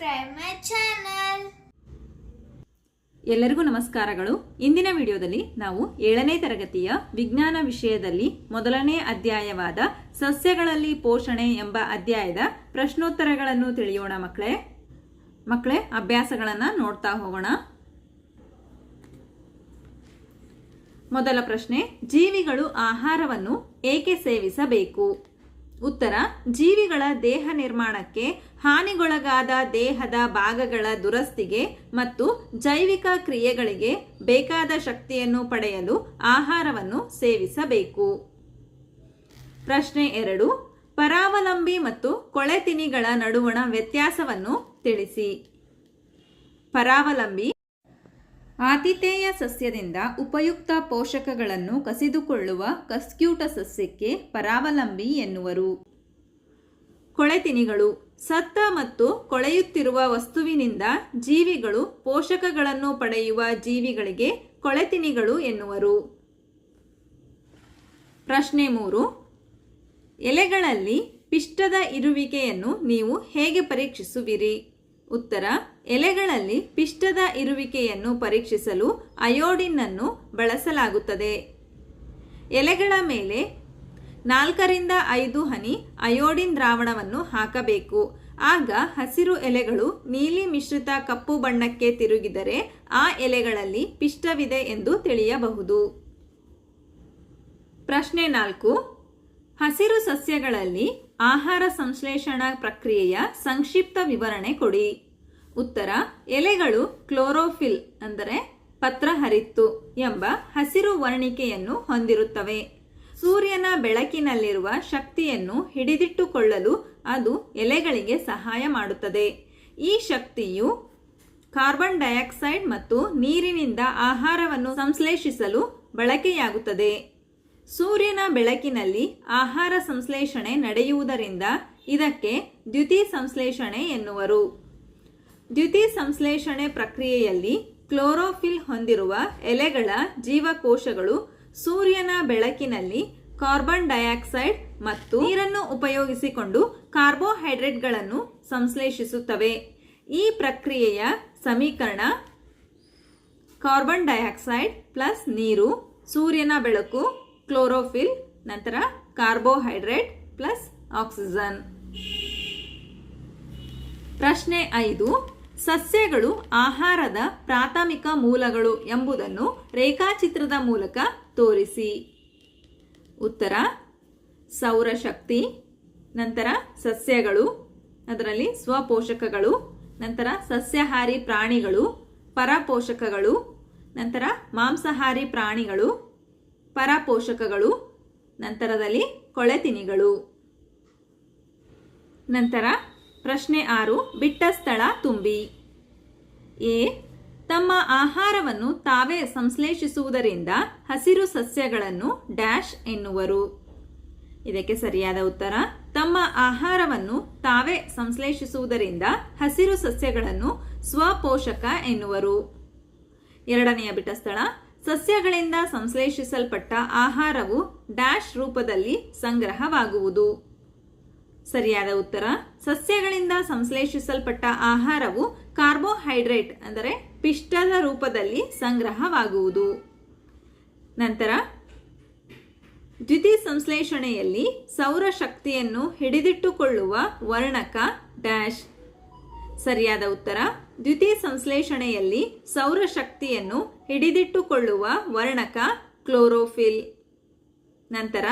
subscribe ಮೈ. ಎಲ್ಲರಿಗೂ ನಮಸ್ಕಾರಗಳು. ಇಂದಿನ ವಿಡಿಯೋದಲ್ಲಿ ನಾವು ಏಳನೇ ತರಗತಿಯ ವಿಜ್ಞಾನ ವಿಷಯದಲ್ಲಿ ಮೊದಲನೇ ಅಧ್ಯಾಯವಾದ ಸಸ್ಯಗಳಲ್ಲಿ ಪೋಷಣೆ ಎಂಬ ಅಧ್ಯಾಯದ ಪ್ರಶ್ನೋತ್ತರಗಳನ್ನು ತಿಳಿಯೋಣ ಮಕ್ಕಳೇ. ಮಕ್ಕಳೇ, ಅಭ್ಯಾಸಗಳನ್ನು ನೋಡ್ತಾ ಹೋಗೋಣ. ಮೊದಲ ಪ್ರಶ್ನೆ, ಜೀವಿಗಳು ಆಹಾರವನ್ನು ಏಕೆ ಸೇವಿಸಬೇಕು? ಉತ್ತರ, ಜೀವಿಗಳ ದೇಹ ನಿರ್ಮಾಣಕ್ಕೆ ಹಾನಿಗೊಳಗಾದ ದೇಹದ ಭಾಗಗಳ ದುರಸ್ತಿಗೆ ಮತ್ತು ಜೈವಿಕ ಕ್ರಿಯೆಗಳಿಗೆ ಬೇಕಾದ ಶಕ್ತಿಯನ್ನು ಪಡೆಯಲು ಆಹಾರವನ್ನು ಸೇವಿಸಬೇಕು. ಪ್ರಶ್ನೆ ಎರಡು, ಪರಾವಲಂಬಿ ಮತ್ತು ಕೊಳೆತಿನಿಗಳ ನಡುವಣ ವ್ಯತ್ಯಾಸವನ್ನು ತಿಳಿಸಿ. ಪರಾವಲಂಬಿ ಆತಿಥೇಯ ಸಸ್ಯದಿಂದ ಉಪಯುಕ್ತ ಪೋಷಕಗಳನ್ನು ಕಸಿದುಕೊಳ್ಳುವ ಕಸ್ಕ್ಯೂಟ ಸಸ್ಯಕ್ಕೆ ಪರಾವಲಂಬಿ ಎನ್ನುವರು. ಕೊಳೆತಿನಿಗಳು ಸತ್ತ ಮತ್ತು ಕೊಳೆಯುತ್ತಿರುವ ವಸ್ತುವಿನಿಂದ ಜೀವಿಗಳು ಪೋಷಕಗಳನ್ನು ಪಡೆಯುವ ಜೀವಿಗಳಿಗೆ ಕೊಳೆತಿನಿಗಳು ಎನ್ನುವರು. ಪ್ರಶ್ನೆ ಮೂರು, ಎಲೆಗಳಲ್ಲಿ ಪಿಷ್ಟದ ಇರುವಿಕೆಯನ್ನು ನೀವು ಹೇಗೆ ಪರೀಕ್ಷಿಸುವಿರಿ? ಉತ್ತರ, ಎಲೆಗಳಲ್ಲಿ ಪಿಷ್ಟದ ಇರುವಿಕೆಯನ್ನು ಪರೀಕ್ಷಿಸಲು ಅಯೋಡಿನ್ ಅನ್ನು ಬಳಸಲಾಗುತ್ತದೆ. ಎಲೆಗಳ ಮೇಲೆ ನಾಲ್ಕರಿಂದ ಐದು ಹನಿ ಅಯೋಡಿನ್ ದ್ರಾವಣವನ್ನು ಹಾಕಬೇಕು. ಆಗ ಹಸಿರು ಎಲೆಗಳು ನೀಲಿ ಮಿಶ್ರಿತ ಕಪ್ಪು ಬಣ್ಣಕ್ಕೆ ತಿರುಗಿದರೆ ಆ ಎಲೆಗಳಲ್ಲಿ ಪಿಷ್ಟವಿದೆ ಎಂದು ತಿಳಿಯಬಹುದು. ಪ್ರಶ್ನೆ ನಾಲ್ಕು, ಹಸಿರು ಸಸ್ಯಗಳಲ್ಲಿ ಆಹಾರ ಸಂಶ್ಲೇಷಣಾ ಪ್ರಕ್ರಿಯೆಯ ಸಂಕ್ಷಿಪ್ತ ವಿವರಣೆ ಕೊಡಿ. ಉತ್ತರ, ಎಲೆಗಳು ಕ್ಲೋರೋಫಿಲ್ ಅಂದರೆ ಪತ್ರಹರಿತ್ತು ಎಂಬ ಹಸಿರು ವರ್ಣಿಕೆಯನ್ನು ಹೊಂದಿರುತ್ತವೆ. ಸೂರ್ಯನ ಬೆಳಕಿನಲ್ಲಿರುವ ಶಕ್ತಿಯನ್ನು ಹಿಡಿದಿಟ್ಟುಕೊಳ್ಳಲು ಅದು ಎಲೆಗಳಿಗೆ ಸಹಾಯ ಮಾಡುತ್ತದೆ. ಈ ಶಕ್ತಿಯು ಕಾರ್ಬನ್ ಡೈಆಕ್ಸೈಡ್ ಮತ್ತು ನೀರಿನಿಂದ ಆಹಾರವನ್ನು ಸಂಶ್ಲೇಷಿಸಲು ಬಳಕೆಯಾಗುತ್ತದೆ. ಸೂರ್ಯನ ಬೆಳಕಿನಲ್ಲಿ ಆಹಾರ ಸಂಶ್ಲೇಷಣೆ ನಡೆಯುವುದರಿಂದ ಇದಕ್ಕೆ ದ್ಯುತಿ ಸಂಶ್ಲೇಷಣೆ ಎನ್ನುವರು. ದ್ಯುತಿ ಸಂಶ್ಲೇಷಣೆ ಪ್ರಕ್ರಿಯೆಯಲ್ಲಿ ಕ್ಲೋರೋಫಿಲ್ ಹೊಂದಿರುವ ಎಲೆಗಳ ಜೀವಕೋಶಗಳು ಸೂರ್ಯನ ಬೆಳಕಿನಲ್ಲಿ ಕಾರ್ಬನ್ ಡೈಆಕ್ಸೈಡ್ ಮತ್ತು ನೀರನ್ನು ಉಪಯೋಗಿಸಿಕೊಂಡು ಕಾರ್ಬೋಹೈಡ್ರೇಟ್ಗಳನ್ನು ಸಂಶ್ಲೇಷಿಸುತ್ತವೆ. ಈ ಪ್ರಕ್ರಿಯೆಯ ಸಮೀಕರಣ ಕಾರ್ಬನ್ ಡೈಆಕ್ಸೈಡ್ ಪ್ಲಸ್ ನೀರು, ಸೂರ್ಯನ ಬೆಳಕು ಕ್ಲೋರೋಫಿಲ್, ನಂತರ ಕಾರ್ಬೋಹೈಡ್ರೇಟ್ ಪ್ಲಸ್ ಆಕ್ಸಿಜನ್. ಪ್ರಶ್ನೆ ಐದು, ಸಸ್ಯಗಳು ಆಹಾರದ ಪ್ರಾಥಮಿಕ ಮೂಲಗಳು ಎಂಬುದನ್ನು ರೇಖಾಚಿತ್ರದ ಮೂಲಕ ತೋರಿಸಿ. ಉತ್ತರ, ಸೌರಶಕ್ತಿ, ನಂತರ ಸಸ್ಯಗಳು, ಅದರಲ್ಲಿ ಸ್ವಪೋಷಕಗಳು, ನಂತರ ಸಸ್ಯಾಹಾರಿ ಪ್ರಾಣಿಗಳು, ಪರಪೋಷಕಗಳು, ನಂತರ ಮಾಂಸಾಹಾರಿ ಪ್ರಾಣಿಗಳು ಪರಪೋಷಕಗಳು, ನಂತರದಲ್ಲಿ ಕೊಳೆತಿನಿಗಳು. ನಂತರ ಪ್ರಶ್ನೆ ಆರು, ಬಿಟ್ಟ ಸ್ಥಳ ತುಂಬಿ. ಎ, ತಮ್ಮ ಆಹಾರವನ್ನು ತಾವೇ ಸಂಶ್ಲೇಷಿಸುವುದರಿಂದ ಹಸಿರು ಸಸ್ಯಗಳನ್ನು ಡ್ಯಾಶ್ ಎನ್ನುವರು. ಇದಕ್ಕೆ ಸರಿಯಾದ ಉತ್ತರ, ತಮ್ಮ ಆಹಾರವನ್ನು ತಾವೇ ಸಂಶ್ಲೇಷಿಸುವುದರಿಂದ ಹಸಿರು ಸಸ್ಯಗಳನ್ನು ಸ್ವಪೋಷಕ ಎನ್ನುವರು. ಎರಡನೆಯ ಬಿಟ್ಟ ಸ್ಥಳ ಸಸ್ಯಗಳಿಂದ ಸಂಶ್ಲೇಷಿಸಲ್ಪಟ್ಟ ಆಹಾರವು ಡ್ಯಾಶ್ ರೂಪದಲ್ಲಿ ಸಂಗ್ರಹವಾಗುವುದು. ಸರಿಯಾದ ಉತ್ತರ, ಸಸ್ಯಗಳಿಂದ ಸಂಶ್ಲೇಷಿಸಲ್ಪಟ್ಟ ಆಹಾರವು ಕಾರ್ಬೋಹೈಡ್ರೇಟ್ ಅಂದರೆ ಪಿಷ್ಟದ ರೂಪದಲ್ಲಿ ಸಂಗ್ರಹವಾಗುವುದು. ನಂತರ, ದ್ಯುತಿ ಸಂಶ್ಲೇಷಣೆಯಲ್ಲಿ ಸೌರಶಕ್ತಿಯನ್ನು ಹಿಡಿದಿಟ್ಟುಕೊಳ್ಳುವ ವರ್ಣಕ ಡ್ಯಾಶ್. ಸರಿಯಾದ ಉತ್ತರ. ದ್ವಿತೀಯ ಸಂಶ್ಲೇಷಣೆಯಲ್ಲಿ ಸೌರಶಕ್ತಿಯನ್ನು ಹಿಡಿದಿಟ್ಟುಕೊಳ್ಳುವ ವರ್ಣಕ ಕ್ಲೋರೋಫಿಲ್. ನಂತರ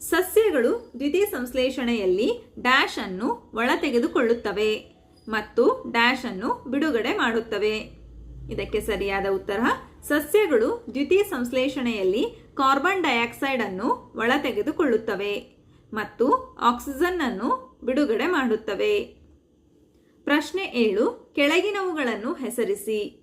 ಸಸ್ಯಗಳು ದ್ವಿತೀಯ ಸಂಶ್ಲೇಷಣೆಯಲ್ಲಿ ಡ್ಯಾಶ್ ಅನ್ನು ಒಳ ತೆಗೆದುಕೊಳ್ಳುತ್ತವೆ ಮತ್ತು ಡ್ಯಾಶ್ ಅನ್ನು ಬಿಡುಗಡೆ ಮಾಡುತ್ತವೆ. ಇದಕ್ಕೆ ಸರಿಯಾದ ಉತ್ತರ. ಸಸ್ಯಗಳು ದ್ವಿತೀಯ ಸಂಶ್ಲೇಷಣೆಯಲ್ಲಿ ಕಾರ್ಬನ್ ಡೈಆಕ್ಸೈಡ್ ಅನ್ನು ಒಳ ತೆಗೆದುಕೊಳ್ಳುತ್ತವೆ ಮತ್ತು ಆಕ್ಸಿಜನ್ ಅನ್ನು ಬಿಡುಗಡೆ ಮಾಡುತ್ತವೆ. ಪ್ರಶ್ನೆ ಏಳು, ಕೆಳಗಿನವುಗಳನ್ನು ಹೆಸರಿಸಿ.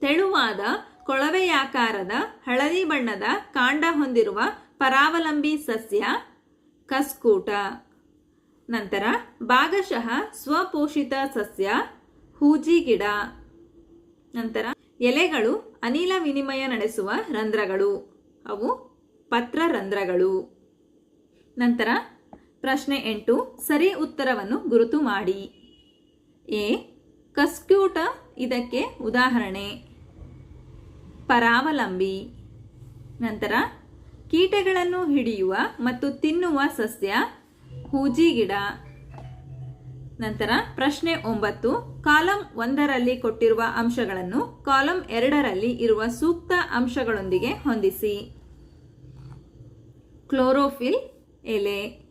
ತೆಳುವಾದ, ಕೊಳವೆಯಾಕಾರದ, ಹಳದಿ ಬಣ್ಣದ, ಕಾಂಡ ಹೊಂದಿರುವ ಪರಾವಲಂಬಿ ಸಸ್ಯ, ಕಸ್ಕೂಟ. ನಂತರ, ಭಾಗಶಃ ಸ್ವಪೋಷಿತ ಸಸ್ಯ, ಹೂಜಿ ಗಿಡ. ನಂತರ, ಎಲೆಗಳು ಅನಿಲ ವಿನಿಮಯ ನಡೆಸುವ ರಂಧ್ರಗಳು. ಅವು ಪತ್ರರಂಧ್ರಗಳು. ನಂತರ ಪ್ರಶ್ನೆ ಎಂಟು, ಸರಿ ಉತ್ತರವನ್ನು ಗುರುತು ಮಾಡಿ. ಎ, ಕಸ್ಕ್ಯೂಟ ಇದಕ್ಕೆ ಉದಾಹರಣೆ. ಪರಾವಲಂಬಿ. ನಂತರ, ಕೀಟಗಳನ್ನು ಹಿಡಿಯುವ ಮತ್ತು ತಿನ್ನುವ ಸಸ್ಯ, ಹೂಜಿ ಗಿಡ. ನಂತರ, ಪ್ರಶ್ನೆ ಒಂಬತ್ತು, ಕಾಲಂ ಒಂದರಲ್ಲಿ ಕೊಟ್ಟಿರುವ ಅಂಶಗಳನ್ನು ಕಾಲಂ ಎರಡರಲ್ಲಿ ಇರುವ ಸೂಕ್ತ ಅಂಶಗಳೊಂದಿಗೆ ಹೊಂದಿಸಿ. ಕ್ಲೋರೋಫಿಲ್ ಎಲೆ.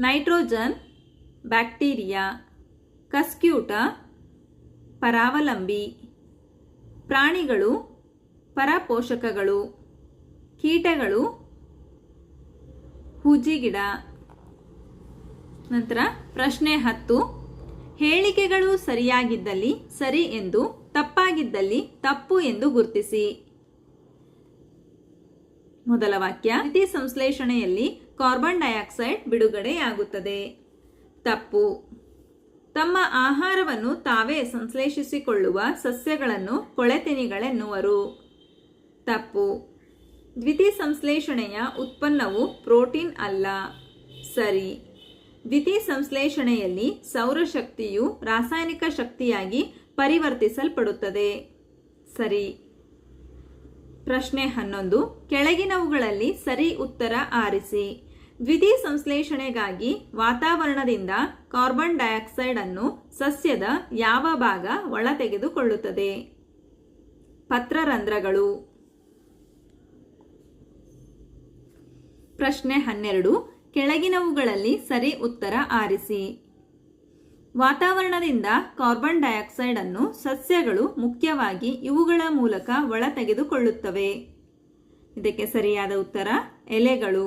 ನೈಟ್ರೋಜನ್, ಬ್ಯಾಕ್ಟೀರಿಯಾ, ಕಸ್ಕ್ಯೂಟ, ಪರಾವಲಂಬಿ, ಪ್ರಾಣಿಗಳು, ಪರಪೋಷಕಗಳು, ಕೀಟಗಳು, ಹುಜಿಗಿಡ. ನಂತರ ಪ್ರಶ್ನೆ ಹತ್ತು. ಹೇಳಿಕೆಗಳು ಸರಿಯಾಗಿದ್ದಲ್ಲಿ ಸರಿ ಎಂದು, ತಪ್ಪಾಗಿದ್ದಲ್ಲಿ ತಪ್ಪು ಎಂದು ಗುರುತಿಸಿ. ಮೊದಲ ವಾಕ್ಯ. ಅತಿ ಸಂಶ್ಲೇಷಣೆಯಲ್ಲಿ ಕಾರ್ಬನ್ ಡೈಆಕ್ಸೈಡ್ ಬಿಡುಗಡೆಯಾಗುತ್ತದೆ. ತಪ್ಪು. ತಮ್ಮ ಆಹಾರವನ್ನು ತಾವೇ ಸಂಶ್ಲೇಷಿಸಿಕೊಳ್ಳುವ ಸಸ್ಯಗಳನ್ನು ಕೊಳೆತೆನಿಗಳೆನ್ನುವರು ತಪ್ಪು. ದ್ವಿತಿ ಸಂಶ್ಲೇಷಣೆಯ ಉತ್ಪನ್ನವು ಪ್ರೋಟೀನ್ ಅಲ್ಲ. ಸರಿ. ದ್ವಿತಿ ಸಂಶ್ಲೇಷಣೆಯಲ್ಲಿ ಸೌರಶಕ್ತಿಯು ರಾಸಾಯನಿಕ ಶಕ್ತಿಯಾಗಿ ಪರಿವರ್ತಿಸಲ್ಪಡುತ್ತದೆ. ಸರಿ. ಪ್ರಶ್ನೆ ಹನ್ನೊಂದು. ಕೆಳಗಿನವುಗಳಲ್ಲಿ ಸರಿ ಉತ್ತರ ಆರಿಸಿ. ದ್ವಿತೀಯ ಸಂಶ್ಲೇಷಣೆಗಾಗಿ ವಾತಾವರಣದಿಂದ ಕಾರ್ಬನ್ ಡೈಆಕ್ಸೈಡ್ ಅನ್ನು ಸಸ್ಯದ ಯಾವ ಭಾಗ ಒಳ ತೆಗೆದುಕೊಳ್ಳುತ್ತದೆ ಪತ್ರರಂಧ್ರಗಳು. ಪ್ರಶ್ನೆ ಹನ್ನೆರಡು. ಕೆಳಗಿನವುಗಳಲ್ಲಿ ಸರಿ ಉತ್ತರ ಆರಿಸಿ. ವಾತಾವರಣದಿಂದ ಕಾರ್ಬನ್ ಡೈಆಕ್ಸೈಡ್ ಅನ್ನು ಸಸ್ಯಗಳು ಮುಖ್ಯವಾಗಿ ಇವುಗಳ ಮೂಲಕ ಒಳ ತೆಗೆದುಕೊಳ್ಳುತ್ತವೆ ಇದಕ್ಕೆ ಸರಿಯಾದ ಉತ್ತರ, ಎಲೆಗಳು.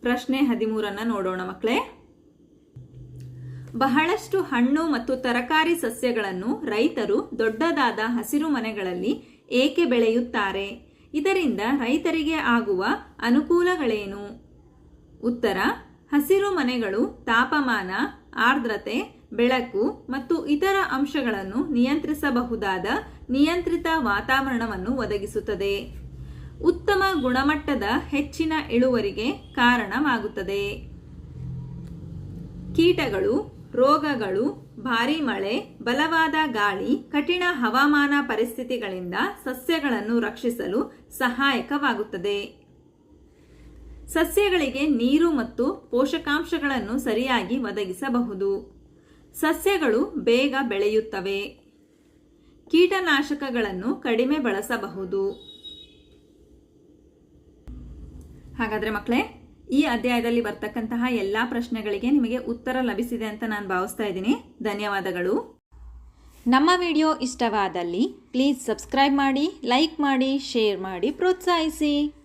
ಪ್ರಶ್ನೆ ಹದಿಮೂರನ್ನು ನೋಡೋಣ ಮಕ್ಕಳೇ ಬಹಳಷ್ಟು ಹಣ್ಣು ಮತ್ತು ತರಕಾರಿ ಸಸ್ಯಗಳನ್ನು ರೈತರು ದೊಡ್ಡದಾದ ಹಸಿರು ಮನೆಗಳಲ್ಲಿ ಏಕೆ ಬೆಳೆಯುತ್ತಾರೆ? ಇದರಿಂದ ರೈತರಿಗೆ ಆಗುವ ಅನುಕೂಲಗಳೇನು? ಉತ್ತರ ಹಸಿರು ಮನೆಗಳು, ತಾಪಮಾನ, ಆರ್ದ್ರತೆ, ಬೆಳಕು ಮತ್ತು ಇತರ ಅಂಶಗಳನ್ನು ನಿಯಂತ್ರಿಸಬಹುದಾದ ನಿಯಂತ್ರಿತ ವಾತಾವರಣವನ್ನು ಒದಗಿಸುತ್ತದೆ. ಉತ್ತಮ ಗುಣಮಟ್ಟದ ಹೆಚ್ಚಿನ ಇಳುವರಿಗೆ ಕಾರಣವಾಗುತ್ತದೆ. ಕೀಟಗಳು, ರೋಗಗಳು, ಭಾರಿ ಮಳೆ, ಬಲವಾದ ಗಾಳಿ, ಕಠಿಣ ಹವಾಮಾನ ಪರಿಸ್ಥಿತಿಗಳಿಂದ ಸಸ್ಯಗಳನ್ನು ರಕ್ಷಿಸಲು ಸಹಾಯಕವಾಗುತ್ತದೆ. ಸಸ್ಯಗಳಿಗೆ ನೀರು ಮತ್ತು ಪೋಷಕಾಂಶಗಳನ್ನು ಸರಿಯಾಗಿ ಒದಗಿಸಬಹುದು. ಸಸ್ಯಗಳು ಬೇಗ ಬೆಳೆಯುತ್ತವೆ. ಕೀಟನಾಶಕಗಳನ್ನು ಕಡಿಮೆ ಬಳಸಬಹುದು. ಹಾಗಾದರೆ ಮಕ್ಕಳೇ ಈ ಅಧ್ಯಾಯದಲ್ಲಿ ಬರ್ತಕ್ಕಂತಹ ಎಲ್ಲ ಪ್ರಶ್ನೆಗಳಿಗೆ ನಿಮಗೆ ಉತ್ತರ ಲಭಿಸಿದೆ ಅಂತ ನಾನು ಭಾವಿಸ್ತಾ ಇದ್ದೀನಿ. ಧನ್ಯವಾದಗಳು. ನಮ್ಮ ವಿಡಿಯೋ ಇಷ್ಟವಾದಲ್ಲಿ ಪ್ಲೀಸ್ ಸಬ್ಸ್ಕ್ರೈಬ್ ಮಾಡಿ, ಲೈಕ್ ಮಾಡಿ, ಶೇರ್ ಮಾಡಿ, ಪ್ರೋತ್ಸಾಹಿಸಿ.